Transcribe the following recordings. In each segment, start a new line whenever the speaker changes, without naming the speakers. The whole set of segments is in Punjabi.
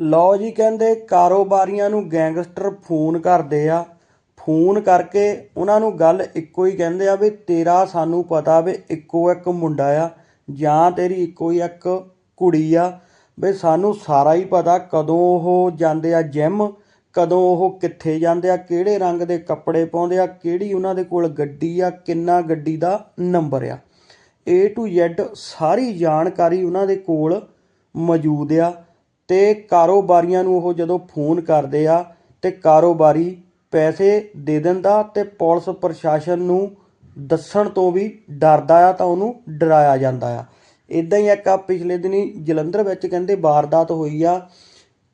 ਲਓ ਜੀ ਕਹਿੰਦੇ ਕਾਰੋਬਾਰੀਆਂ ਨੂੰ ਗੈਂਗਸਟਰ ਫੋਨ ਕਰਦੇ ਆ। ਫੋਨ ਕਰਕੇ ਉਹਨਾਂ ਨੂੰ ਗੱਲ ਇੱਕੋ ਹੀ ਕਹਿੰਦੇ ਆ ਵੀ ਤੇਰਾ ਸਾਨੂੰ ਪਤਾ ਵੀ ਇੱਕੋ ਇੱਕ ਮੁੰਡਾ ਆ ਜਾਂ ਤੇਰੀ ਇੱਕੋ ਹੀ ਇੱਕ ਕੁੜੀ ਆ। ਵੀ ਸਾਨੂੰ ਸਾਰਾ ਹੀ ਪਤਾ ਕਦੋਂ ਉਹ ਜਾਂਦੇ ਆ ਜਿਮ ਕਦੋਂ ਉਹ ਕਿੱਥੇ ਜਾਂਦੇ ਆ, ਕਿਹੜੇ ਰੰਗ ਦੇ ਕੱਪੜੇ ਪਾਉਂਦੇ ਆ, ਕਿਹੜੀ ਉਹਨਾਂ ਦੇ ਕੋਲ ਗੱਡੀ ਆ, ਕਿੰਨਾ ਗੱਡੀ ਦਾ ਨੰਬਰ ਆ। A to Z ਸਾਰੀ ਜਾਣਕਾਰੀ ਉਹਨਾਂ ਦੇ ਕੋਲ ਮੌਜੂਦ ਆ। ਤੇ ਕਾਰੋਬਾਰੀਆਂ ਨੂੰ ਉਹ ਜਦੋਂ ਫੋਨ ਕਰਦੇ ਆ ਤੇ ਕਾਰੋਬਾਰੀ ਪੈਸੇ ਦੇ ਦਿੰਦਾ ਅਤੇ ਪੁਲਿਸ ਪ੍ਰਸ਼ਾਸਨ ਨੂੰ ਦੱਸਣ ਤੋਂ ਵੀ ਡਰਦਾ ਆ ਤਾਂ ਉਹਨੂੰ ਡਰਾਇਆ ਜਾਂਦਾ ਆ। ਇਦਾਂ ਹੀ ਇੱਕ ਆ ਪਿਛਲੇ ਦਿਨੀ ਜਲੰਧਰ ਵਿੱਚ ਕਹਿੰਦੇ ਵਾਰਦਾਤ ਹੋਈ ਆ।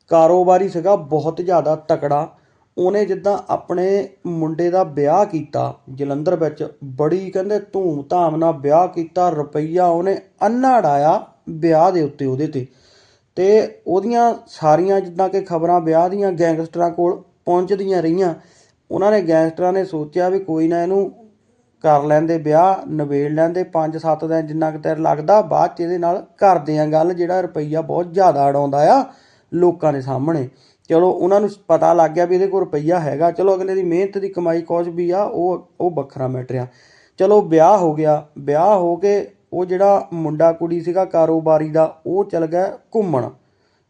ਕਾਰੋਬਾਰੀ ਸੀਗਾ ਬਹੁਤ ਜ਼ਿਆਦਾ ਤਕੜਾ। ਉਹਨੇ ਜਿੱਦਾਂ ਆਪਣੇ ਮੁੰਡੇ ਦਾ ਵਿਆਹ ਕੀਤਾ, ਜਲੰਧਰ ਵਿੱਚ ਬੜੀ ਕਹਿੰਦੇ ਧੂਮ ਧਾਮ ਨਾਲ ਵਿਆਹ ਕੀਤਾ, ਰੁਪਈਆ ਉਹਨੇ ਅੰਨਾ ਉਡਾਇਆ ਵਿਆਹ ਦੇ ਉੱਤੇ ਉਹਦੇ ਤੇ। ਤੇ ਉਹਦੀਆਂ ਸਾਰੀਆਂ ਜਿੱਦਾਂ ਕਿ ਖਬਰਾਂ ਵਿਆਹ ਦੀਆਂ ਗੈਂਗਸਟਰਾਂ ਕੋਲ ਪਹੁੰਚਦੀਆਂ ਰਹੀਆਂ, ਉਹਨਾਂ ਨੇ ਗੈਂਗਸਟਰਾਂ ਨੇ ਸੋਚਿਆ ਵੀ ਕੋਈ ਨਾ ਇਹਨੂੰ ਕਰ ਲੈਂਦੇ ਵਿਆਹ, ਨਵੇੜ ਲੈਂਦੇ 5-7 ਦਿਨ ਜਿੰਨਾ ਕੁ ਤੇਰ ਲੱਗਦਾ, ਬਾਅਦ ਚ ਇਹਦੇ ਨਾਲ ਕਰਦੇ ਆ ਗੱਲ ਜਿਹੜਾ ਰੁਪਈਆ ਬਹੁਤ ਜ਼ਿਆਦਾ ਅੜਾਉਂਦਾ ਆ ਲੋਕਾਂ ਦੇ ਸਾਹਮਣੇ। ਚਲੋ, ਉਹਨਾਂ ਨੂੰ ਪਤਾ ਲੱਗ ਗਿਆ ਵੀ ਇਹਦੇ ਕੋਲ ਰੁਪਈਆ ਹੈਗਾ। ਚਲੋ, ਅਗਲੇ ਦੀ ਮਿਹਨਤ ਦੀ ਕਮਾਈ ਕੁਛ ਵੀ ਆ, ਉਹ ਉਹ ਵੱਖਰਾ ਮੈਟਰ ਆ। ਚਲੋ, ਵਿਆਹ ਹੋ ਗਿਆ। ਵਿਆਹ ਹੋ ਕੇ ਉਹ ਜਿਹੜਾ ਮੁੰਡਾ ਕੁੜੀ ਸੀਗਾ ਕਾਰੋਬਾਰੀ ਦਾ, ਉਹ ਚਲ ਗਿਆ ਘੁੰਮਣ।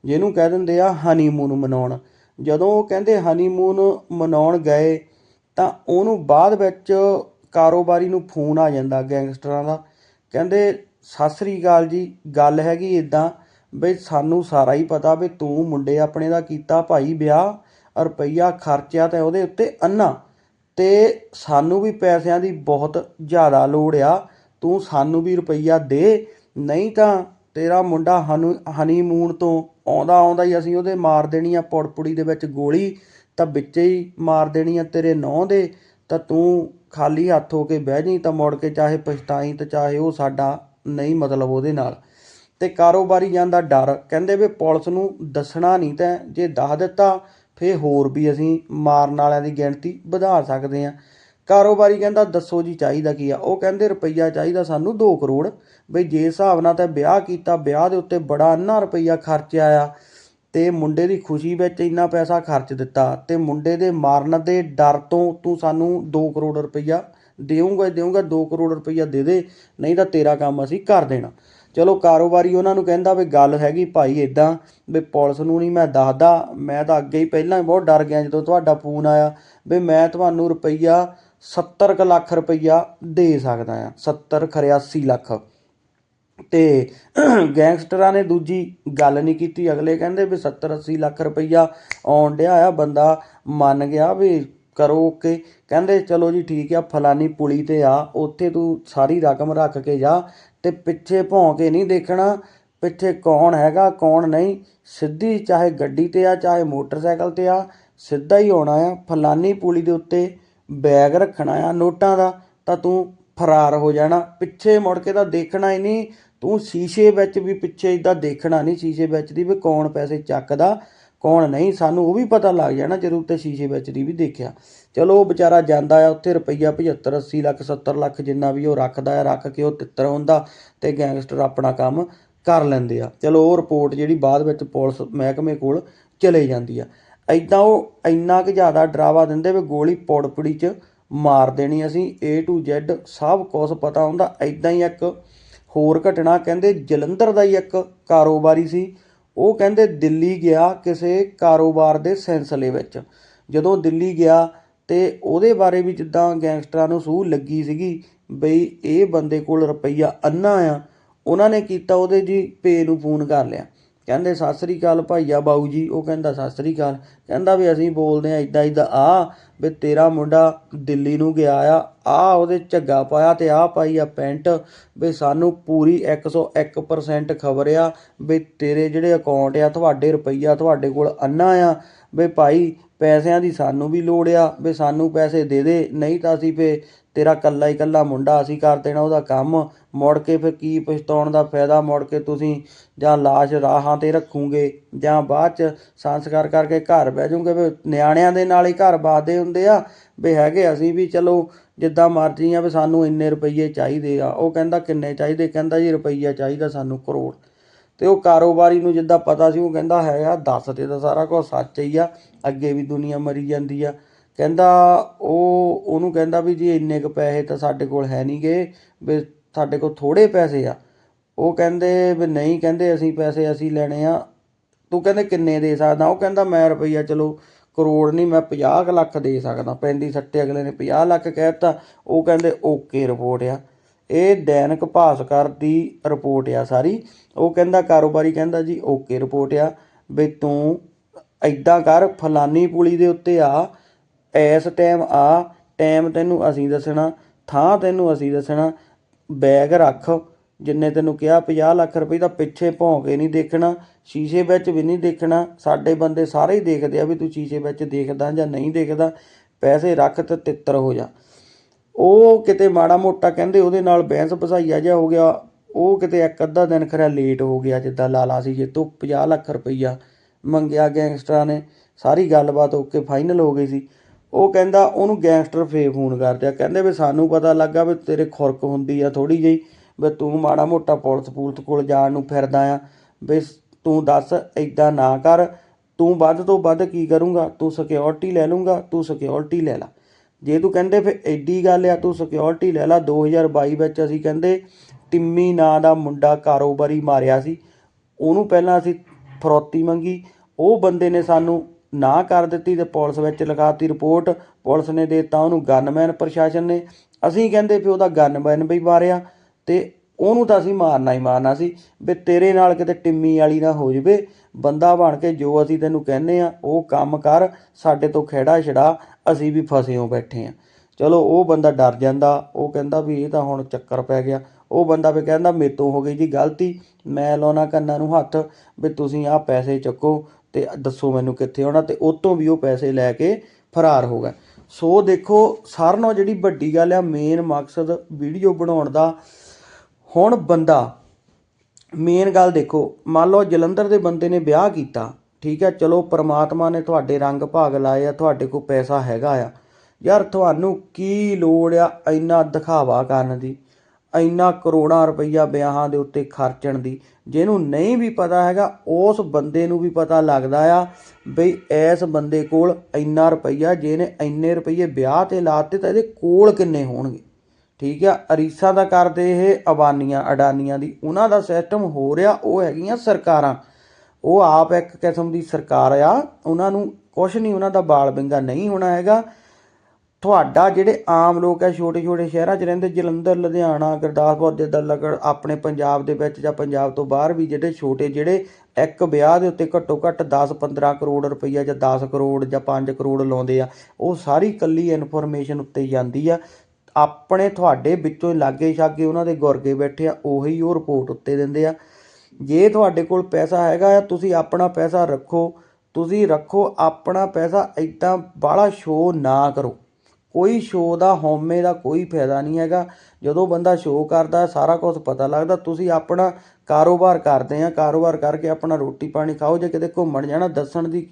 ਜਿਹਨੂੰ ਕਹਿ ਦਿੰਦੇ ਆ ਹਨੀਮੂਨ ਮਨਾਉਣ। ਜਦੋਂ ਉਹ ਕਹਿੰਦੇ ਹਨੀਮੂਨ ਮਨਾਉਣ ਗਏ, ਤਾਂ ਉਹਨੂੰ ਬਾਅਦ ਵਿੱਚ ਕਾਰੋਬਾਰੀ ਨੂੰ ਫੋਨ ਆ ਜਾਂਦਾ ਗੈਂਗਸਟਰਾਂ ਦਾ। ਕਹਿੰਦੇ, ਸਤਿ ਸ੍ਰੀ ਅਕਾਲ ਜੀ, ਗੱਲ ਹੈਗੀ ਇਦਾਂ ਬਈ ਸਾਨੂੰ ਸਾਰਾ ਹੀ ਪਤਾ ਵੀ ਤੂੰ ਮੁੰਡੇ ਆਪਣੇ ਦਾ ਕੀਤਾ ਭਾਈ ਵਿਆਹ, ਰੁਪਈਆ ਖਰਚਿਆ ਤੇ ਉਹਦੇ ਉੱਤੇ ਅੰਨਾ। ਤੇ ਸਾਨੂੰ ਵੀ ਪੈਸਿਆਂ ਦੀ ਬਹੁਤ ਜ਼ਿਆਦਾ ਲੋੜ ਆ ਤੂੰ ਸਾਨੂੰ ਵੀ ਰੁਪਈਆ ਦੇ, ਨਹੀਂ ਤਾਂ ਤੇਰਾ ਮੁੰਡਾ ਹਨੂ, ਹਨੀਮੂਨ ਤੋਂ ਆਉਂਦਾ ਆਉਂਦਾ ਹੀ ਅਸੀਂ ਉਹਦੇ ਮਾਰ ਦੇਣੀ ਆ ਪੁੜਪੁੜੀ ਦੇ ਵਿੱਚ ਗੋਲੀ, ਤਾਂ ਵਿੱਚੇ ਹੀ ਮਾਰ ਦੇਣੀ ਆ ਤੇਰੇ ਨੌਂ ਦੇ, ਤਾਂ ਤੂੰ ਖਾਲੀ ਹੱਥ ਹੋ ਕੇ ਬਹਿ ਜਾਈਂ ਤਾਂ ਮੁੜ ਕੇ ਚਾਹੇ ਪਛਤਾਈ ਤੇ ਚਾਹੇ ਉਹ ਸਾਡਾ ਨਹੀਂ ਮਤਲਬ ਉਹਦੇ ਨਾਲ। ਤੇ ਕਾਰੋਬਾਰੀ ਜਾਂਦਾ ਡਰ, ਕਹਿੰਦੇ ਵੀ ਪੁਲਿਸ ਨੂੰ ਦੱਸਣਾ ਨਹੀਂ ਤਾਂ ਜੇ ਦੱਸ ਦਿੱਤਾ, ਫੇਰ ਹੋਰ ਵੀ ਅਸੀਂ ਮਾਰਨ ਵਾਲਿਆਂ ਦੀ ਗਿਣਤੀ ਵਧਾ ਸਕਦੇ ਹਾਂ। ਕਾਰੋਬਾਰੀ ਕਹਿੰਦਾ, ਦੱਸੋ ਜੀ, ਚਾਹੀਦਾ ਕੀ ਆ? ਉਹ ਕਹਿੰਦੇ, ਰੁਪਈਆ ਚਾਹੀਦਾ ਸਾਨੂੰ 2 ਕਰੋੜ। ਬਈ ਜੇ ਹਿਸਾਬ ਨਾਲ ਤਾਂ ਵਿਆਹ ਕੀਤਾ, ਵਿਆਹ ਦੇ ਉੱਤੇ ਬੜਾ ਅੰਨਾ ਰੁਪਈਆ ਖਰਚਿਆ ਆ ਤੇ ਮੁੰਡੇ ਦੀ ਖੁਸ਼ੀ ਵਿੱਚ ਇੰਨਾ ਪੈਸਾ ਖਰਚ ਦਿੱਤਾ ਤੇ ਮੁੰਡੇ ਦੇ ਮਾਰਨ ਦੇ ਡਰ ਤੋਂ ਤੂੰ ਸਾਨੂੰ 2 ਕਰੋੜ ਰੁਪਈਆ ਦੇਊਂਗਾ ਹੀ ਦੇਊਂਗਾ 2 ਕਰੋੜ ਰੁਪਈਆ ਦੇ ਦੇ, ਨਹੀਂ ਤਾਂ ਤੇਰਾ ਕੰਮ ਅਸੀਂ ਕਰ ਦੇਣਾ। ਚਲੋ ਕਾਰੋਬਾਰੀ ਉਹਨਾਂ ਨੂੰ ਕਹਿੰਦਾ ਵੀ ਗੱਲ ਹੈਗੀ ਭਾਈ ਇਦਾਂ ਵੀ ਪੁਲਿਸ ਨੂੰ ਨਹੀਂ ਮੈਂ ਦੱਸਦਾ, ਮੈਂ ਤਾਂ ਅੱਗੇ ਹੀ ਪਹਿਲਾਂ ਹੀ ਬਹੁਤ ਡਰ ਗਿਆ ਜਦੋਂ ਤੁਹਾਡਾ ਫੋਨ ਆਇਆ, ਵੀ ਮੈਂ ਤੁਹਾਨੂੰ ਰੁਪਈਆ 70 ਕੁ ਲੱਖ ਰੁਪਈਆ ਦੇ ਸਕਦਾ ਆ 70 ਖਰਿਆਸੀ ਲੱਖ। ਤੇ ਗੈਂਗਸਟਰਾਂ ਨੇ ਦੂਜੀ ਗੱਲ ਨਹੀਂ ਕੀਤੀ। ਅਗਲੇ ਕਹਿੰਦੇ ਵੀ 70 80 ਲੱਖ ਰੁਪਈਆ ਆਉਣ ਡਿਆ ਆ, ਬੰਦਾ ਮੰਨ ਗਿਆ ਵੀ ਕਰੋ ਓਕੇ। ਕਹਿੰਦੇ ਚਲੋ ਜੀ ਠੀਕ ਆ, ਫਲਾਨੀ ਪੁਲੀ ਤੇ ਆ, ਉੱਥੇ ਤੂੰ ਸਾਰੀ ਰਕਮ ਰੱਖ ਕੇ ਜਾ ਤੇ ਪਿੱਛੇ ਭੌਂ ਕੇ ਨਹੀਂ ਦੇਖਣਾ। ਪਿੱਛੇ ਕੌਣ ਹੈਗਾ, ਕੌਣ ਨਹੀਂ। ਸਿੱਧੀ ਚਾਹੇ ਗੱਡੀ ਤੇ ਆ, ਚਾਹੇ ਮੋਟਰਸਾਈਕਲ ਤੇ ਆ, ਸਿੱਧਾ ਹੀ ਆਉਣਾ ਆ। ਫਲਾਨੀ ਪੁਲੀ ਦੇ ਉੱਤੇ ਬੈਗ ਰੱਖਣਾ ਆ ਨੋਟਾਂ ਦਾ, ਤਾਂ ਤੂੰ ਫਰਾਰ ਹੋ ਜਾਣਾ। ਪਿੱਛੇ ਮੁੜ ਕੇ ਤਾਂ ਦੇਖਣਾ ਹੀ ਨਹੀਂ। ਤੂੰ ਸ਼ੀਸ਼ੇ ਵਿੱਚ ਵੀ ਪਿੱਛੇ ਇਦਾਂ ਦੇਖਣਾ ਨਹੀਂ, ਸ਼ੀਸ਼ੇ ਵਿੱਚ ਦੀ ਵੀ ਕੌਣ ਪੈਸੇ ਚੱਕਦਾ, ਕੌਣ ਨਹੀਂ। ਸਾਨੂੰ ਉਹ ਵੀ ਪਤਾ ਲੱਗ ਜਾਣਾ ਜਦੋਂ ਉੱਤੇ ਸ਼ੀਸ਼ੇ ਵਿੱਚ ਦੀ ਵੀ ਦੇਖਿਆ। ਚਲੋ ਉਹ ਵਿਚਾਰਾ ਜਾਂਦਾ ਆ ਉੱਥੇ ਰੁਪਈਆ 75 80 ਲੱਖ 70 ਲੱਖ ਜਿੰਨਾ ਵੀ ਉਹ ਰੱਖਦਾ ਆ, ਰੱਖ ਕੇ ਉਹ ਤਿੱਤਰ ਹੁੰਦਾ ਤੇ ਗੈਂਗਸਟਰ ਆਪਣਾ ਕੰਮ ਕਰ ਲੈਂਦੇ ਆ। ਚਲੋ ਉਹ ਰਿਪੋਰਟ ਜਿਹੜੀ ਬਾਅਦ ਵਿੱਚ ਪੁਲਿਸ ਮਹਿਕਮੇ ਕੋਲ ਚਲੇ ਜਾਂਦੀ ਆ। ਐਦਾਂ ਉਹ ਇੰਨਾ ਕਿ ਜ਼ਿਆਦਾ ਡਰਾਵਾ ਦਿੰਦੇ ਵੀ ਗੋਲੀ ਪੌੜਪੜੀ 'ਚ ਮਾਰ ਦੇਣੀ ਅਸੀਂ, A to Z ਸਭ ਕੁਝ ਪਤਾ ਹੁੰਦਾ। ਐਦਾਂ ਹੀ ਇੱਕ ਹੋਰ ਘਟਨਾ, ਕਹਿੰਦੇ ਜਲੰਧਰ ਦਾ ਹੀ ਇੱਕ ਕਾਰੋਬਾਰੀ ਸੀ। ਉਹ ਕਹਿੰਦੇ ਦਿੱਲੀ ਗਿਆ ਕਿਸੇ ਕਾਰੋਬਾਰ ਦੇ ਸਿਲਸਿਲੇ ਵਿੱਚ। ਜਦੋਂ ਦਿੱਲੀ ਗਿਆ ਤੇ ਉਹਦੇ ਬਾਰੇ ਵੀ ਜਿੱਦਾਂ ਗੈਂਗਸਟਰਾਂ ਨੂੰ ਸੂਹ ਲੱਗੀ ਸੀਗੀ ਬਈ ਇਹ ਬੰਦੇ ਕੋਲ ਰੁਪਈਆ ਅੰਨਾ ਆ, ਉਹਨਾਂ ਨੇ ਕੀਤਾ ਉਹਦੇ ਜੀ ਪੇ ਨੂੰ ਫੋਨ ਕਰ ਲਿਆ। ਕਹਿੰਦੇ, ਸਤਿ ਸ੍ਰੀ ਅਕਾਲ ਭਾਈਆ ਬਾਊ ਜੀ। ਉਹ ਕਹਿੰਦਾ, ਸਤਿ ਸ੍ਰੀ ਅਕਾਲ। ਕਹਿੰਦਾ ਵੀ ਅਸੀਂ ਬੋਲਦੇ ਆ ਇਦਾਂ ਇਦਾਂ ਆ, ਵੀ ਤੇਰਾ ਮੁੰਡਾ ਦਿੱਲੀ ਨੂੰ ਗਿਆ ਆ। ਆ ਉਹਦੇ ਝੱਗਾ ਪਾਇਆ ਤੇ ਆ ਪਾਈ ਆ ਪੈਂਟ। ਵੀ ਸਾਨੂੰ ਪੂਰੀ 101% ਖਬਰ ਆ ਵੀ ਤੇਰੇ ਜਿਹੜੇ ਅਕਾਊਂਟ ਆ, ਤੁਹਾਡੇ ਰੁਪਈਆ ਤੁਹਾਡੇ ਕੋਲ ਅੰਨਾ ਆ। ਵੀ ਭਾਈ ਪੈਸਿਆਂ ਦੀ ਸਾਨੂੰ ਵੀ ਲੋੜ ਆ, ਵੀ ਸਾਨੂੰ ਪੈਸੇ ਦੇ ਦੇ, ਨਹੀਂ ਤਾਂ ਅਸੀਂ ਫੇ ਤੇਰਾ ਕੱਲਾ ਹੀ ਕੱਲਾ ਮੁੰਡਾ ਅਸੀਂ ਕਰ ਦੇਣਾ ਉਹਦਾ ਕੰਮ, ਮੁੜ ਕੇ ਫਿਰ ਕੀ ਪਛਤਾਉਣ ਦਾ ਫਾਇਦਾ, ਮੁੜ ਕੇ ਤੁਸੀਂ ਜਾਂ ਲਾਸ਼ ਰਾਹਾਂ ਤੇ ਰੱਖੋਗੇ, ਜਾਂ ਬਾਅਦ ਚ ਸੰਸਕਾਰ ਕਰਕੇ ਘਰ ਬਹਿ ਜਾਓਗੇ, ਵੀ ਨਿਆਣਿਆਂ ਦੇ ਨਾਲ ਹੀ ਘਰ ਬਾਦੇ ਹੁੰਦੇ ਆ, ਵੀ ਹੈਗੇ ਅਸੀਂ ਵੀ ਚਲੋ ਜਿੱਦਾਂ ਮਰਜ਼ੀ ਆ, ਵੀ ਸਾਨੂੰ ਇੰਨੇ ਰੁਪਈਏ ਚਾਹੀਦੇ ਆ, ਉਹ ਕਹਿੰਦਾ ਕਿੰਨੇ ਚਾਹੀਦੇ, ਕਹਿੰਦਾ ਜੀ ਰੁਪਈਆ ਚਾਹੀਦਾ ਸਾਨੂੰ ਕਰੋੜ। ਤੇ ਉਹ ਕਾਰੋਬਾਰੀ ਨੂੰ ਜਿੱਦਾਂ ਪਤਾ ਸੀ, ਉਹ ਕਹਿੰਦਾ ਹੈ ਆ ਦੱਸ ਤੇ ਤਾਂ ਸਾਰਾ ਕੁਝ ਸੱਚ ਹੀ ਆ, ਅੱਗੇ ਵੀ ਦੁਨੀਆ ਮਰੀ ਜਾਂਦੀ ਆ। ਕਹਿੰਦਾ ਉਹ, ਉਹਨੂੰ ਕਹਿੰਦਾ ਵੀ ਜੀ ਇੰਨੇ ਕੁ ਪੈਸੇ ਤਾਂ ਸਾਡੇ ਕੋਲ ਹੈ ਨਹੀਂ ਗੇ, ਵੀ ਸਾਡੇ ਕੋਲ ਥੋੜੇ ਪੈਸੇ ਆ। ਉਹ ਕਹਿੰਦੇ ਵੀ ਨਹੀਂ ਕਹਿੰਦੇ, ਅਸੀਂ ਪੈਸੇ ਅਸੀਂ ਲੈਣੇ ਆ। ਤੂੰ ਕਹਿੰਦੇ ਕਿੰਨੇ ਦੇ ਸਕਦਾ? ਉਹ ਕਹਿੰਦਾ ਮੈਂ ਰੁਪਈਆ ਚਲੋ ਕਰੋੜ ਨਹੀਂ ਮੈਂ 50 ਕੁ ਲੱਖ ਦੇ ਸਕਦਾ। ਪੈਂਦੀ ਸੱਟੇ ਅਗਲੇ ਨੇ 50 ਲੱਖ ਕਹਿਤਾ ਉਹ ਕਹਿੰਦੇ ਓਕੇ ਰਿਪੋਰਟ ਆ। ਇਹ ਦੈਨਿਕ ਭਾਸਕਰ ਦੀ ਰਿਪੋਰਟ ਆ ਸਾਰੀ। ਉਹ ਕਹਿੰਦਾ, ਕਾਰੋਬਾਰੀ ਕਹਿੰਦਾ ਜੀ ਓਕੇ ਰਿਪੋਰਟ ਆ, ਵੀ ਤੂੰ ਐਦਾਂ ਕਰ, ਫਲਾਨੀ ਪੁਲੀ ਦੇ ਉੱਤੇ ਆ ਐਸ ਟਾਈਮ ਆ ਟਾਈਮ ਤੈਨੂੰ ਅਸੀਂ ਦੱਸਣਾ, ਥਾਂ ਤੈਨੂੰ ਅਸੀਂ ਦੱਸਣਾ ਬੈਗ ਰੱਖ, ਜਿੰਨੇ ਤੈਨੂੰ ਕਿਹਾ 50 ਲੱਖ ਰੁਪਏ ਦਾ ਪਿੱਛੇ ਭੌਂ ਕੇ ਨਹੀਂ ਦੇਖਣਾ, ਸ਼ੀਸ਼ੇ ਵਿੱਚ ਵੀ ਨਹੀਂ ਦੇਖਣਾ, ਸਾਡੇ ਬੰਦੇ ਸਾਰੇ ਹੀ ਦੇਖਦੇ ਆ ਵੀ ਤੂੰ ਸ਼ੀਸ਼ੇ ਵਿੱਚ ਦੇਖਦਾ ਜਾਂ ਨਹੀਂ ਦੇਖਦਾ, ਪੈਸੇ ਰੱਖ ਤੇ ਤਿੱਤਰ ਹੋ ਜਾ। ਉਹ ਕਿਤੇ ਮਾੜਾ ਮੋਟਾ ਕਹਿੰਦੇ ਉਹਦੇ ਨਾਲ ਬਹਿਸ ਭਸਾਈਆ ਜਿਹਾ ਹੋ ਗਿਆ, ਉਹ ਕਿਤੇ ਇੱਕ ਅੱਧਾ ਦਿਨ ਖਰਾ ਲੇਟ ਹੋ ਗਿਆ ਜਿੱਦਾਂ ਲਾਲਾ ਸੀ ਜੇ ਤੋਂ 50 ਲੱਖ ਰੁਪਈਆ ਮੰਗਿਆ ਗੈਂਗਸਟਰਾਂ ਨੇ, ਸਾਰੀ ਗੱਲਬਾਤ ਓਕੇ ਫਾਈਨਲ ਹੋ ਗਈ ਸੀ। ਉਹ ਕਹਿੰਦਾ ਉਹਨੂੰ ਗੈਂਗਸਟਰ ਫੇ ਫੋਨ ਕਰਦੇ ਆ ਕਹਿੰਦੇ ਵੀ ਸਾਨੂੰ ਪਤਾ ਲੱਗਾ ਵੀ ਤੇਰੇ ਖੁਰਕ ਹੁੰਦੀ ਆ ਥੋੜੀ ਜਿਹੀ, ਵੀ ਤੂੰ ਮਾੜਾ ਮੋਟਾ ਪੁਲਿਸ ਪੁਲਿਸ ਕੋਲ ਜਾਣ ਨੂੰ ਫਿਰਦਾ ਆ, ਵੀ ਤੂੰ ਦੱਸ ਐਦਾਂ ਨਾ ਕਰ, ਤੂੰ ਵੱਧ ਤੋਂ ਵੱਧ ਕੀ ਕਰੂੰਗਾ, ਤੂੰ ਸਿਕਿਉਰਿਟੀ ਲੈ ਲੂੰਗਾ ਤੂੰ ਸਿਕਿਉਰਿਟੀ ਲੈ ਲਾ। ਜੇ ਤੂੰ ਕਹਿੰਦੇ ਫਿਰ ਐਡੀ ਗੱਲ ਆ, ਤੂੰ ਸਿਕਿਉਰਿਟੀ ਲੈ ਲਾ 2022 ਵਿੱਚ ਅਸੀਂ ਕਹਿੰਦੇ ਟਿੰਮੀ ਨਾਂ ਦਾ ਮੁੰਡਾ ਕਾਰੋਬਾਰੀ ਮਾਰਿਆ ਸੀ। ਉਹਨੂੰ ਪਹਿਲਾਂ ਅਸੀਂ ਫਰੋਤੀ ਮੰਗੀ। ਉਹ ਬੰਦੇ ਨੇ ਸਾਨੂੰ ਨਾ ਕਰ ਦਿੱਤੀ ਤੇ ਪੁਲਿਸ ਵਿੱਚ ਲਿਖਾਤੀ ਰਿਪੋਰਟ। ਪੁਲਿਸ ਨੇ ਦੇਤਾ ਉਹਨੂੰ ਗਨਮੈਨ ਪ੍ਰਸ਼ਾਸਨ ਨੇ। ਅਸੀਂ ਕਹਿੰਦੇ ਫਿਰ ਉਹਦਾ ਗਨਮੈਨ ਵੀ ਮਾਰਿਆ ਤੇ ਉਹਨੂੰ ਤਾਂ ਅਸੀਂ ਮਾਰਨਾ ਹੀ ਮਾਰਨਾ ਸੀ ਵੀ ਤੇਰੇ ਨਾਲ ਕਿਤੇ ਟਿੰਮੀ ਵਾਲੀ ਨਾ ਹੋ ਜਵੇ। ਬੰਦਾ ਬਣ ਕੇ ਜੋ ਅਸੀਂ ਤੈਨੂੰ ਕਹਿੰਨੇ ਆ, ਉਹ ਕੰਮ ਕਰ, ਸਾਡੇ ਤੋਂ ਖਹਿੜਾ ਛੜਾ ਅਸੀਂ ਵੀ ਫਸਿਓ ਬੈਠੇ ਆ। ਚਲੋ, ਉਹ ਬੰਦਾ ਡਰ ਜਾਂਦਾ। ਉਹ ਕਹਿੰਦਾ ਵੀ ਇਹ ਤਾਂ ਹੁਣ ਚੱਕਰ ਪੈ ਗਿਆ। ਉਹ ਬੰਦਾ ਵੀ ਕਹਿੰਦਾ ਮੇਤੋਂ ਹੋ ਗਈ ਜੀ ਗਲਤੀ। ਮੈਂ ਲਾਉਣਾ ਕੰਨਾਂ ਨੂੰ ਹੱਥ ਵੀ ਤੁਸੀਂ ਆਹ ਪੈਸੇ ਚੱਕੋ ਤੇ ਦੱਸੋ ਮੈਨੂੰ ਕਿੱਥੇ ਆਉਣਾ ਤੇ ਉਹ ਤੋਂ ਵੀ ਉਹ ਪੈਸੇ ਲੈ ਕੇ ਫਰਾਰ ਹੋ ਗਿਆ ਸੋ ਦੇਖੋ, ਸਾਰਿਆਂ ਨਾਲੋਂ ਜਿਹੜੀ ਵੱਡੀ ਗੱਲ ਆ ਮੇਨ ਮਕਸਦ ਵੀਡੀਓ ਬਣਾਉਣ ਦਾ। ਹੁਣ ਬੰਦਾ ਮੇਨ ਗੱਲ ਦੇਖੋ, ਮੰਨ ਲਓ ਜਲੰਧਰ ਦੇ ਬੰਦੇ ਨੇ ਵਿਆਹ ਕੀਤਾ। ਠੀਕ ਹੈ, ਚਲੋ ਪ੍ਰਮਾਤਮਾ ਨੇ ਤੁਹਾਡੇ ਰੰਗ ਭਾਗ ਲਾਏ ਆ, ਤੁਹਾਡੇ ਕੋਲ ਪੈਸਾ ਹੈਗਾ ਆ। ਯਾਰ ਤੁਹਾਨੂੰ ਕੀ ਲੋੜ ਆ ਇੰਨਾ ਦਿਖਾਵਾ ਕਰਨ ਦੀ? ਇੰਨਾ ਕਰੋੜਾਂ ਰੁਪਈਆ ਵਿਆਹਾਂ ਦੇ ਉੱਤੇ ਖਰਚਣ ਦੀ। ਜਿਹਨੂੰ ਨਹੀਂ ਵੀ ਪਤਾ ਹੈਗਾ, ਉਸ ਬੰਦੇ ਨੂੰ ਵੀ ਪਤਾ ਲੱਗਦਾ ਆ ਬਈ ਇਸ ਬੰਦੇ ਕੋਲ ਇੰਨਾ ਰੁਪਈਆ, ਜਿਹਨੇ ਇੰਨੇ ਰੁਪਈਏ ਵਿਆਹ ਤੇ ਲਾਤੇ ਤਾਂ ਇਹਦੇ ਕੋਲ ਕਿੰਨੇ ਹੋਣਗੇ? ਠੀਕ ਆ, ਅਰੀਸਾ ਦਾ ਕਰਦੇ ਇਹ, ਅਬਾਨੀਆਂ, ਅਡਾਨੀਆਂ ਦੀ। ਉਹਨਾਂ ਦਾ ਸਿਸਟਮ ਹੋ ਰਿਹਾ, ਉਹ ਹੈਗੀਆਂ ਸਰਕਾਰਾਂ। ਉਹ ਆਪ ਇੱਕ ਕਿਸਮ ਦੀ ਸਰਕਾਰ ਆ, ਉਹਨਾਂ ਨੂੰ ਕੁਝ ਨਹੀਂ, ਉਹਨਾਂ ਦਾ ਬਾਲ ਬਿੰਗਾ ਨਹੀਂ ਹੋਣਾ ਹੈਗਾ। ਤੁਹਾਡਾ ਜਿਹੜੇ ਆਮ ਲੋਕ ਆ ਛੋਟੇ ਛੋਟੇ ਸ਼ਹਿਰਾਂ 'ਚ ਰਹਿੰਦੇ, ਜਲੰਧਰ, ਲੁਧਿਆਣਾ, ਗੁਰਦਾਸਪੁਰ ਜਿੱਦਾਂ ਲਗੜ ਆਪਣੇ ਪੰਜਾਬ ਦੇ ਵਿੱਚ ਜਾਂ ਪੰਜਾਬ ਤੋਂ ਬਾਹਰ ਵੀ ਜਿਹੜੇ ਛੋਟੇ ਜਿਹੜੇ ਇੱਕ ਵਿਆਹ ਦੇ ਉੱਤੇ ਘੱਟੋ ਘੱਟ 10 15 ਕਰੋੜ ਰੁਪਈਆ ਜਾਂ 10 ਕਰੋੜ ਜਾਂ 5 ਕਰੋੜ ਲਾਉਂਦੇ ਆ, ਉਹ ਸਾਰੀ ਕੱਲੀ ਇਨਫੋਰਮੇਸ਼ਨ ਉੱਤੇ ਜਾਂਦੀ ਆ। ਆਪਣੇ ਤੁਹਾਡੇ ਵਿੱਚੋਂ ਲਾਗੇ ਛਾਗੇ ਉਹਨਾਂ ਦੇ ਗੁਰਗੇ ਬੈਠੇ ਆ, ਉਹੀ ਉਹ ਰਿਪੋਰਟ ਉੱਤੇ ਦਿੰਦੇ ਆ। ਜੇ ਤੁਹਾਡੇ ਕੋਲ ਪੈਸਾ ਹੈਗਾ ਆ, ਤੁਸੀਂ ਆਪਣਾ ਪੈਸਾ ਰੱਖੋ। ਤੁਸੀਂ ਰੱਖੋ, ਆਪਣਾ ਪੈਸਾ ਇਦਾਂ ਬਾਹਲਾ ਸ਼ੋਅ ਨਾ ਕਰੋ। ਕੋਈ ਸ਼ੋਅ ਦਾ, ਹਉਮੈ ਦਾ ਕੋਈ ਫਾਇਦਾ ਨਹੀਂ ਹੈਗਾ। ਜਦੋਂ ਬੰਦਾ ਸ਼ੋਅ ਕਰਦਾ, ਸਾਰਾ ਕੁਝ ਪਤਾ ਲੱਗਦਾ। ਤੁਸੀਂ ਆਪਣਾ ਕਾਰੋਬਾਰ ਕਰਦੇ ਆ। ਕਾਰੋਬਾਰ ਕਰਕੇ ਆਪਣਾ ਰੋਟੀ ਪਾਣੀ ਖਾਓ, ਜੇ ਕਿਤੇ ਘੁੰਮਣ ਜਾਣਾ, ਦੱਸਣ ਦੀ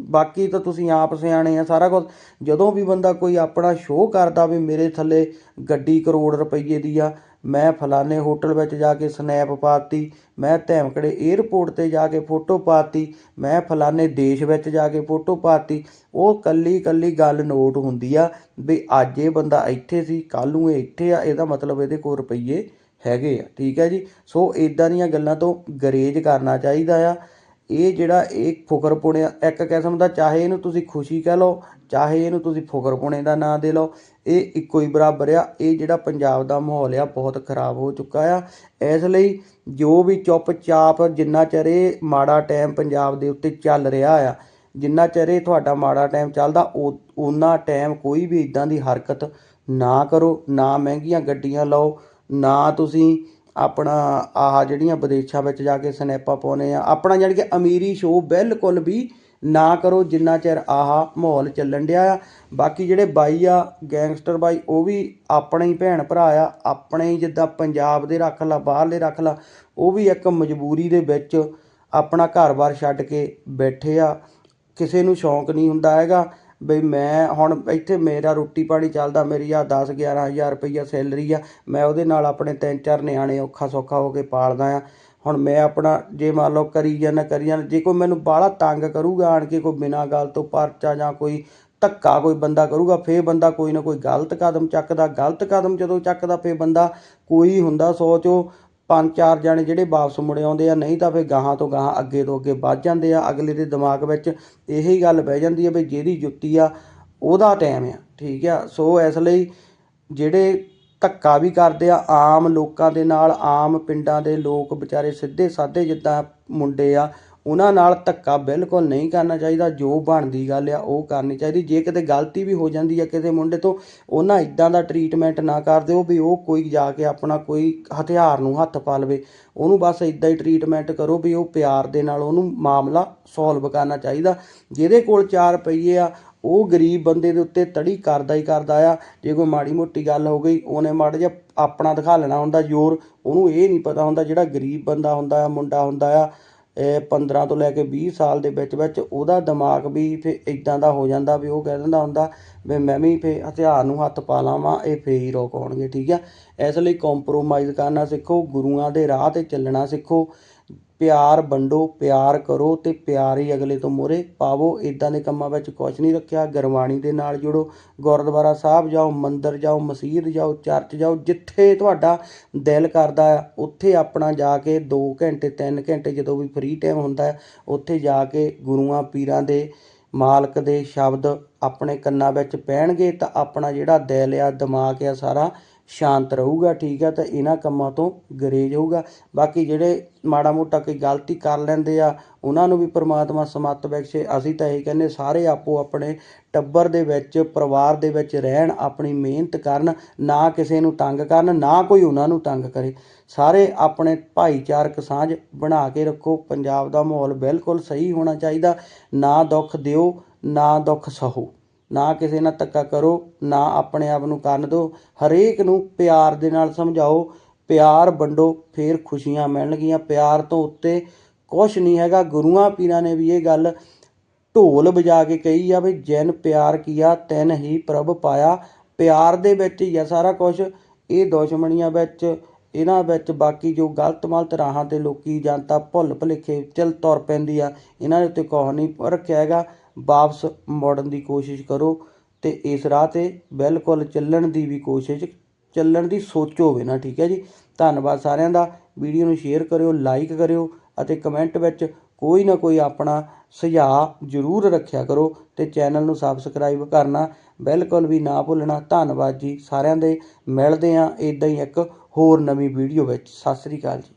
ਬਾਕੀ ਤਾਂ ਤੁਸੀਂ ਆਪ ਸਿਆਣੇ ਆ, ਸਾਰਾ ਕੁਝ ਜਦੋਂ ਵੀ ਬੰਦਾ ਕੋਈ ਆਪਣਾ ਸ਼ੋਅ ਕਰਦਾ ਵੀ ਮੇਰੇ ਥੱਲੇ ਗੱਡੀ ਕਰੋੜ ਰੁਪਈਏ ਦੀ ਆ ਮੈਂ ਫਲਾਣੇ ਹੋਟਲ ਵਿੱਚ ਜਾ ਕੇ ਸਨੈਪ ਪਾਤੀ, ਮੈਂ ਧੈਮਕੜੇ 에ਅਰਪੋਰਟ ਤੇ ਜਾ ਕੇ ਫੋਟੋ ਪਾਤੀ, ਮੈਂ ਫਲਾਣੇ ਦੇਸ਼ ਵਿੱਚ ਜਾ ਕੇ ਫੋਟੋ ਪਾਤੀ। ਉਹ ਕੱਲੀ ਕੱਲੀ ਗੱਲ ਨੋਟ ਹੁੰਦੀ ਆ ਵੀ ਅੱਜ ਇਹ ਬੰਦਾ ਇੱਥੇ ਸੀ ਕੱਲ ਨੂੰ ਇਹ ਇੱਥੇ ਆ, ਇਹਦਾ ਮਤਲਬ ਇਹਦੇ ਕੋਲ ਰੁਪਈਏ ਹੈਗੇ ਆ, ਠੀਕ ਹੈ ਜੀ? ਸੋ ਇਦਾਂ ਦੀਆਂ ਗੱਲਾਂ ਤੋਂ ਗਰੇਜ ਕਰਨਾ ਚਾਹੀਦਾ ਆ। ਇਹ ਜਿਹੜਾ ਇਹ ਫੁਕਰਪੁਣੇ ਇੱਕ ਕਿਸਮ ਦਾ, ਚਾਹੇ ਇਹਨੂੰ ਤੁਸੀਂ ਖੁਸ਼ੀ ਕਹਿ ਲਓ, ਚਾਹੇ ਇਹਨੂੰ ਤੁਸੀਂ ਫੁਕਰਪੁਣੇ ਦਾ ਨਾਂ ਦੇ ਲਓ, ਇਹ ਇੱਕੋ ਹੀ ਬਰਾਬਰ ਆ। ਇਹ ਜਿਹੜਾ ਪੰਜਾਬ ਦਾ ਮਾਹੌਲ ਆ, ਬਹੁਤ ਖਰਾਬ ਹੋ ਚੁੱਕਾ ਆ। ਇਸ ਲਈ ਜੋ ਵੀ ਚੁੱਪਚਾਪ ਜਿੰਨਾ ਚਿਰ ਇਹ ਮਾੜਾ ਟਾਈਮ ਪੰਜਾਬ ਦੇ ਉੱਤੇ ਚੱਲ ਰਿਹਾ ਆ, ਜਿੰਨਾ ਚਿਰ ਇਹ ਤੁਹਾਡਾ ਮਾੜਾ ਟਾਈਮ ਚੱਲਦਾ, ਉਹ ਉਹਨਾਂ ਟਾਈਮ ਕੋਈ ਵੀ ਇਦਾਂ ਦੀ ਹਰਕਤ ਨਾ ਕਰੋ, ਨਾ ਮਹਿੰਗੀਆਂ ਗੱਡੀਆਂ ਲਓ, ਨਾ ਤੁਸੀਂ ਆਪਣਾ ਆਹ ਜਿਹੜੀਆਂ ਵਿਦੇਸ਼ਾਂ ਵਿੱਚ ਜਾ ਕੇ ਸਨੈਪਾਂ ਪਾਉਨੇ ਆ। ਆਪਣਾ ਜਾਣੀ ਕਿ ਅਮੀਰੀ ਸ਼ੋਅ ਬਿਲਕੁਲ ਵੀ ਨਾ ਕਰੋ, ਜਿੰਨਾ ਚਿਰ ਆਹ ਮਾਹੌਲ ਚੱਲਣ ਡਿਆ ਆ। ਬਾਕੀ ਜਿਹੜੇ ਬਾਈ ਆ, ਗੈਂਗਸਟਰ ਬਾਈ, ਉਹ ਵੀ ਆਪਣੇ ਹੀ ਭੈਣ ਭਰਾ ਆ। ਆਪਣੇ ਹੀ ਜਿੱਦਾਂ ਪੰਜਾਬ ਦੇ ਰੱਖ ਲਾ, ਬਾਹਰਲੇ ਰੱਖ ਲਾ, ਉਹ ਵੀ ਇੱਕ ਮਜਬੂਰੀ ਦੇ ਵਿੱਚ ਆਪਣਾ ਘਰ-ਬਾਰ ਛੱਡ ਕੇ ਬੈਠੇ ਆ। ਕਿਸੇ ਨੂੰ ਸ਼ੌਂਕ ਨਹੀਂ ਹੁੰਦਾ ਹੈਗਾ। ਬਈ ਮੈਂ ਹੁਣ ਇੱਥੇ ਮੇਰਾ ਰੋਟੀ ਪਾਣੀ ਚੱਲਦਾ, ਮੇਰੀ ਆ 10 11000 ਰੁਪਈਆ ਸੈਲਰੀ ਆ, ਮੈਂ ਉਹਦੇ ਨਾਲ ਆਪਣੇ ਤਿੰਨ ਚਾਰ ਨਿਆਣੇ ਔਖਾ ਸੌਖਾ ਹੋ ਕੇ ਪਾਲਦਾ ਆ। ਹੁਣ ਮੈਂ ਆਪਣਾ, ਜੇ ਮੰਨ ਲਓ ਕਰੀ ਜਾਂਦਾ ਕਰੀ ਜਾਂ, ਜੇ ਕੋਈ ਮੈਨੂੰ ਬਾਹਲਾ ਤੰਗ ਕਰੂਗਾ, ਆਣ ਕੇ ਕੋਈ ਬਿਨਾਂ ਗੱਲ ਤੋਂ ਪਰਚਾ ਜਾਂ ਕੋਈ ਧੱਕਾ ਕੋਈ ਬੰਦਾ ਕਰੂਗਾ, ਫੇਰ ਬੰਦਾ ਕੋਈ ਨਾ ਕੋਈ ਗਲਤ ਕਦਮ ਚੱਕਦਾ, ਗਲਤ ਕਦਮ ਜਦੋਂ ਚੱਕਦਾ, ਫੇਰ ਬੰਦਾ ਕੋਈ ਹੁੰਦਾ ਸੌ ਚੋਂ ਪੰਜ ਚਾਰ ਜਣੇ ਜਿਹੜੇ ਵਾਪਸ ਮੁੜ ਆਉਂਦੇ ਆ, ਨਹੀਂ ਤਾਂ ਫਿਰ ਗਾਹਾਂ ਤੋਂ ਗਾਹਾਂ ਅੱਗੇ ਤੋਂ ਅੱਗੇ ਵੱਧ ਜਾਂਦੇ ਆ। ਅਗਲੇ ਦੇ ਦਿਮਾਗ ਵਿੱਚ ਇਹੀ ਗੱਲ ਬਹਿ ਜਾਂਦੀ ਆ ਵੀ ਜਿਹਦੀ ਜੁੱਤੀ ਆ, ਉਹਦਾ ਟਾਈਮ ਆ, ਠੀਕ ਆ? ਸੋ ਇਸ ਲਈ ਜਿਹੜੇ ਧੱਕਾ ਵੀ ਕਰਦੇ ਆ, ਆਮ ਲੋਕਾਂ ਦੇ ਨਾਲ, ਆਮ ਪਿੰਡਾਂ ਦੇ ਲੋਕ ਵਿਚਾਰੇ ਸਿੱਧੇ ਸਾਦੇ ਜਿੱਦਾਂ ਮੁੰਡੇ ਆ ਉਹਨਾਂ ਨਾਲ ਧੱਕਾ ਬਿਲਕੁਲ ਨਹੀਂ ਕਰਨਾ ਚਾਹੀਦਾ, ਜੋ ਬਣਦੀ ਗੱਲ ਆ ਉਹ ਕਰਨੀ ਚਾਹੀਦੀ। ਜੇ ਕਿਤੇ ਗਲਤੀ ਵੀ ਹੋ ਜਾਂਦੀ ਆ ਕਿਸੇ ਮੁੰਡੇ ਤੋਂ, ਉਹਨਾਂ ਇਦਾਂ ਦਾ ਟਰੀਟਮੈਂਟ ਨਾ ਕਰ ਦਿਓ ਵੀ ਉਹ ਕੋਈ ਜਾ ਕੇ ਆਪਣਾ ਕੋਈ ਹਥਿਆਰ ਨੂੰ ਹੱਥ ਪਾ ਲਵੇ। ਉਹਨੂੰ ਬਸ ਇਦਾਂ ਹੀ ਟਰੀਟਮੈਂਟ ਕਰੋ ਵੀ ਉਹ ਪਿਆਰ ਦੇ ਨਾਲ ਉਹਨੂੰ ਮਾਮਲਾ ਸੋਲਵ ਕਰਨਾ ਚਾਹੀਦਾ। ਜਿਹਦੇ ਕੋਲ 4 ਰੁਪਈਏ ਆ, ਉਹ ਗਰੀਬ ਬੰਦੇ ਦੇ ਉੱਤੇ ਤੜੀ ਕਰਦਾ ਹੀ ਕਰਦਾ ਆ। ਜੇ ਕੋਈ ਮਾੜੀ ਮੋਟੀ ਗੱਲ ਹੋ ਗਈ, ਉਹਨੇ ਮਾੜਾ ਜਿਹਾ ਆਪਣਾ ਦਿਖਾ ਲੈਣਾ ਹੁੰਦਾ ਜ਼ੋਰ, ਉਹਨੂੰ ਇਹ ਨਹੀਂ ਪਤਾ ਹੁੰਦਾ ਜਿਹੜਾ ਗਰੀਬ ਬੰਦਾ ਹੁੰਦਾ ਆ, ਮੁੰਡਾ ਹੁੰਦਾ ਆ। 15 ਤੋਂ ਲੈ ਕੇ 20 ਸਾਲ ਦੇ ਵਿੱਚ ਵਿੱਚ ਉਹਦਾ ਦਿਮਾਗ ਵੀ ਫੇ ਇਦਾਂ ਦਾ ਹੋ ਜਾਂਦਾ ਵੀ ਉਹ ਕਹਿ ਦਿੰਦਾ ਹੁੰਦਾ ਵੀ ਮੈਂ ਵੀ ਫੇ ਹਥਿਆਰ ਨੂੰ ਹੱਥ ਪਾ ਲਾਵਾਂ, ਇਹ ਫੇਰ ਹੀ ਰੋਕ ਆਉਣਗੇ ਠੀਕ ਆ। ਇਸ ਲਈ ਕੰਪਰੋਮਾਈਜ਼ ਕਰਨਾ ਸਿੱਖੋ, ਗੁਰੂਆਂ ਦੇ ਰਾਹ ਤੇ ਚੱਲਣਾ ਸਿੱਖੋ। ਪਿਆਰ ਵੰਡੋ, ਪਿਆਰ ਕਰੋ ਤੇ ਪਿਆਰ ਹੀ ਅਗਲੇ ਤੋਂ ਮੋਰੇ ਪਾਵੋ। ਇਦਾਂ ਦੇ ਕੰਮਾਂ ਵਿੱਚ ਕੁਝ ਨਹੀਂ ਰੱਖਿਆ। ਗੁਰਬਾਣੀ ਦੇ ਨਾਲ ਜੁੜੋ। ਗੁਰਦੁਆਰਾ ਸਾਹਿਬ ਜਾਓ, ਮੰਦਿਰ ਜਾਓ, ਮਸਜਿਦ ਜਾਓ, ਚਰਚ ਜਾਓ, ਜਿੱਥੇ ਤੁਹਾਡਾ ਦਿਲ ਕਰਦਾ ਆ, ਉੱਥੇ ਆਪਣਾ ਜਾ ਕੇ 2 ਘੰਟੇ 3 ਘੰਟੇ ਜਦੋਂ ਵੀ ਫ੍ਰੀ ਟਾਈਮ ਹੁੰਦਾ ਉੱਥੇ ਜਾ ਕੇ ਗੁਰੂਆਂ ਪੀਰਾਂ ਦੇ ਮਾਲਕ ਦੇ ਸ਼ਬਦ ਆਪਣੇ ਕੰਨਾਂ ਵਿੱਚ ਪੈਣਗੇ ਤਾਂ ਆਪਣਾ ਜਿਹੜਾ ਦਿਲ ਆ, ਦਿਮਾਗ ਆ ਸਾਰਾ ਸ਼ਾਂਤ ਰਹੂਗਾ, ਠੀਕ ਆ, ਤਾਂ ਇਹਨਾਂ ਕੰਮਾਂ ਤੋਂ ਗਰੇਜ ਹੋਊਗਾ। ਬਾਕੀ ਜਿਹੜੇ ਮਾੜਾ ਮੋਟਾ ਕੋਈ ਗਲਤੀ ਕਰ ਲੈਂਦੇ ਆ, ਉਹਨਾਂ ਨੂੰ ਵੀ ਪ੍ਰਮਾਤਮਾ ਸਮੱਤ ਬਖਸ਼ੇ। ਅਸੀਂ ਤਾਂ ਇਹ ਕਹਿੰਦੇ, ਸਾਰੇ ਆਪੋ ਆਪਣੇ ਟੱਬਰ ਦੇ ਵਿੱਚ, ਪਰਿਵਾਰ ਦੇ ਵਿੱਚ ਰਹਿਣ, ਆਪਣੀ ਮਿਹਨਤ ਕਰਨ, ਨਾ ਕਿਸੇ ਨੂੰ ਤੰਗ ਕਰਨ, ਨਾ ਕੋਈ ਉਹਨਾਂ ਨੂੰ ਤੰਗ ਕਰੇ। ਸਾਰੇ ਆਪਣੇ ਭਾਈਚਾਰਕ ਸਾਂਝ ਬਣਾ ਕੇ ਰੱਖੋ। ਪੰਜਾਬ ਦਾ ਮਾਹੌਲ ਬਿਲਕੁਲ ਸਹੀ ਹੋਣਾ ਚਾਹੀਦਾ। ਨਾ ਦੁੱਖ ਦਿਓ, ਨਾ ਦੁੱਖ ਸਹੋ। ਨਾ ਕਿਸੇ ਨਾਲ ਧੱਕਾ ਕਰੋ, ਨਾ ਆਪਣੇ ਆਪ ਨੂੰ ਕੰਨ ਦਿਓ। ਹਰੇਕ ਨੂੰ ਪਿਆਰ ਦੇ ਨਾਲ ਸਮਝਾਓ। ਪਿਆਰ ਵੰਡੋ, ਫੇਰ ਖੁਸ਼ੀਆਂ ਮਿਲਣਗੀਆਂ। ਪਿਆਰ ਤੋਂ ਉੱਤੇ ਕੁਛ ਨਹੀਂ ਹੈਗਾ। ਗੁਰੂਆਂ ਪੀਰਾਂ ਨੇ ਵੀ ਇਹ ਗੱਲ ਢੋਲ ਵਜਾ ਕੇ ਕਹੀ ਆ ਵੀ ਜੈਨ ਪਿਆਰ ਕੀਆ, ਤੈਨ ਹੀ ਪ੍ਰਭ ਪਾਇਆ। ਪਿਆਰ ਦੇ ਵਿੱਚ ਹੀ ਆ ਸਾਰਾ ਕੁਝ ਇਹ ਦੁਸ਼ਮਣੀਆਂ ਵਿੱਚ, ਇਹਨਾਂ ਵਿੱਚ ਬਾਕੀ ਜੋ ਗਲਤ ਮਲਤ ਰਾਹਾਂ ਤੇ ਲੋਕੀ ਜਨਤਾ ਭੁੱਲ ਭੁਲੇਖੇ ਚਲ ਤੁਰ ਪੈਂਦੀ ਆ, ਇਹਨਾਂ ਦੇ ਉੱਤੇ ਕੁਛ ਨਹੀਂ ਰੱਖਿਆ ਹੈਗਾ। ਵਾਪਸ ਮੋੜਨ ਦੀ ਕੋਸ਼ਿਸ਼ ਕਰੋ ਤੇ ਇਸ ਰਾਹ ਤੇ ਬਿਲਕੁਲ ਚੱਲਣ ਦੀ ਵੀ ਕੋਸ਼ਿਸ਼, ਚੱਲਣ ਦੀ ਸੋਚੋ ਹੋਵੇ ਨਾ, ਠੀਕ ਹੈ ਜੀ? ਧੰਨਵਾਦ ਸਾਰਿਆਂ ਦਾ। ਵੀਡੀਓ ਨੂੰ ਸ਼ੇਅਰ ਕਰਿਓ ਲਾਈਕ ਕਰਿਓ ਅਤੇ ਕਮੈਂਟ ਵਿੱਚ ਕੋਈ ਨਾ ਕੋਈ ਆਪਣਾ ਸੁਝਾਅ ਜ਼ਰੂਰ ਰੱਖਿਆ ਕਰੋ ਤੇ ਚੈਨਲ ਨੂੰ ਸਬਸਕ੍ਰਾਈਬ ਕਰਨਾ ਬਿਲਕੁਲ ਵੀ ਨਾ ਭੁੱਲਣਾ। ਧੰਨਵਾਦ ਜੀ ਸਾਰਿਆਂ ਦੇ। ਮਿਲਦੇ ਆਂ ਇਦਾਂ ਹੀ ਇੱਕ ਹੋਰ ਨਵੀਂ ਵੀਡੀਓ ਵਿੱਚ। ਸਤਿ ਸ੍ਰੀ ਅਕਾਲ ਜੀ।